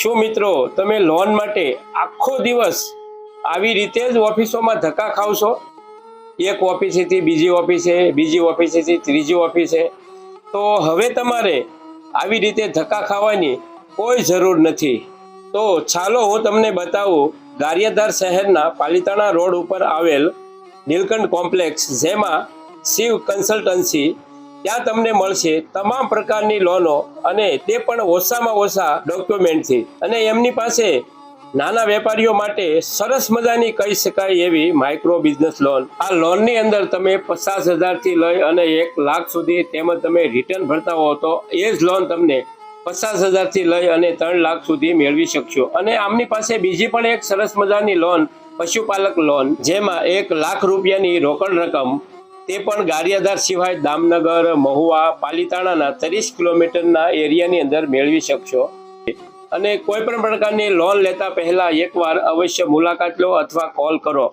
શું મિત્રો, તમે લોન માટે આખો દિવસ આવી રીતે જ ઓફિસોમાં ધક્કા ખાવશો એક ઓફિસેથી બીજી ઓફિસે, બીજી ઓફિસેથી ત્રીજી ઓફિસે. તો હવે તમારે આવી રીતે ધક્કા ખાવાની કોઈ જરૂર નથી. તો ચાલો હું તમને બતાવું, ગારિયાધાર શહેરના પાલિતાણા રોડ ઉપર આવેલ નીલકંઠ કોમ્પ્લેક્સ, જેમાં શિવ કન્સલ્ટન્સી ત્યાં તમને મળશે તમામ પ્રકારની લોનો અને તે પણ ઓછામાં ઓછા ડોક્યુમેન્ટથી. અને એમની પાસે નાના વેપારીઓ માટે સરસ મજાની કહી શકાય એવી માઇક્રો બિઝનેસ લોન આ લોનની અંદર તમે પચાસ હજારથી લઈ અને એક લાખ સુધી તેમજ તમે રિટર્ન ભરતા હો તો એ જ લોન તમને પચાસ હજારથી લઈ અને ત્રણ લાખ સુધી મેળવી શકશો. અને આમની પાસે બીજી પણ એક સરસ મજાની લોન પશુપાલક લોન જેમાં એક લાખ રૂપિયાની રોકડ રકમ તે પણ ગારિયાધાર સિવાય દામનગર, મહુવા, પાલિતાણાના ત્રીસ કિલોમીટરના એરિયાની અંદર મેળવી શકશો. અને કોઈ પણ પ્રકારની લોન લેતા પહેલા એકવાર અવશ્ય મુલાકાત લો અથવા કોલ કરો.